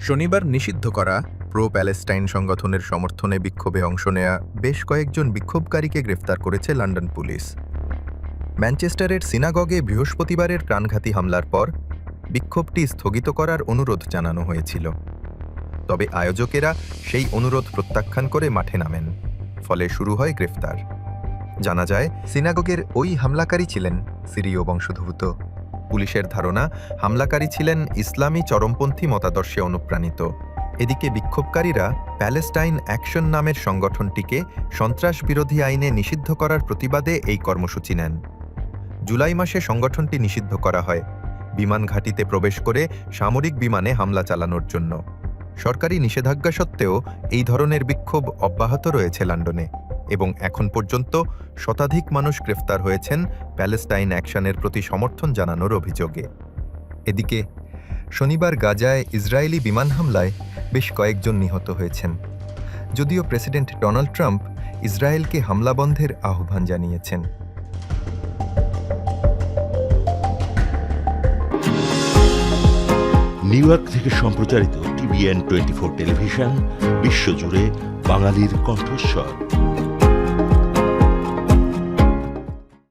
শনিবার নিষিদ্ধ করা প্রো প্যালেস্টাইন সংগঠনের সমর্থনে বিক্ষোভে অংশ নেয়া বেশ কয়েকজন বিক্ষোভকারীকে গ্রেফতার করেছে লন্ডন পুলিশ। ম্যানচেস্টারের সিনাগগে বৃহস্পতিবারের প্রাণঘাতী হামলার পর বিক্ষোভটি স্থগিত করার অনুরোধ জানানো হয়েছিল। তবে আয়োজকেরা সেই অনুরোধ প্রত্যাখ্যান করে মাঠে নামেন, ফলে শুরু হয় গ্রেফতার। জানা যায়, সিনাগগের ওই হামলাকারী ছিলেন সিরীয় বংশোদ্ভূত। পুলিশের ধারণা, হামলাকারী ছিলেন ইসলামী চরমপন্থী মতাদর্শে অনুপ্রাণিত। এদিকে বিক্ষোভকারীরা প্যালেস্টাইন অ্যাকশন নামের সংগঠনটিকে সন্ত্রাস বিরোধী আইনে নিষিদ্ধ করার প্রতিবাদে এই কর্মসূচি নেন। জুলাই মাসে সংগঠনটি নিষিদ্ধ করা হয়। বিমান ঘাঁটিতে প্রবেশ করে সামরিক বিমানে হামলা চালানোর জন্য। সরকারি নিষেধাজ্ঞা সত্ত্বেও এই ধরনের বিক্ষোভ অব্যাহত রয়েছে লন্ডনে। এবং এখন পর্যন্ত শতাধিক মানুষ গ্রেফতার হয়েছেন প্যালেস্টাইন অ্যাকশনের প্রতি সমর্থন জানানোর অভিযোগে। এদিকে, শনিবার গাজায় ইসরায়েলি বিমান হামলায় বেশ কয়েকজন নিহত হয়েছেন। যদিও প্রেসিডেন্ট ডোনাল্ড ট্রাম্প ইসরায়েলকে হামলা বন্ধের আহ্বান জানিয়েছেন। নিউ ইয়র্ক থেকে সম্প্রচারিত টিভিএন টোয়েন্টি ফোর টেলিভিশন, বিশ্বজুড়ে বাঙালির কণ্ঠস্বর।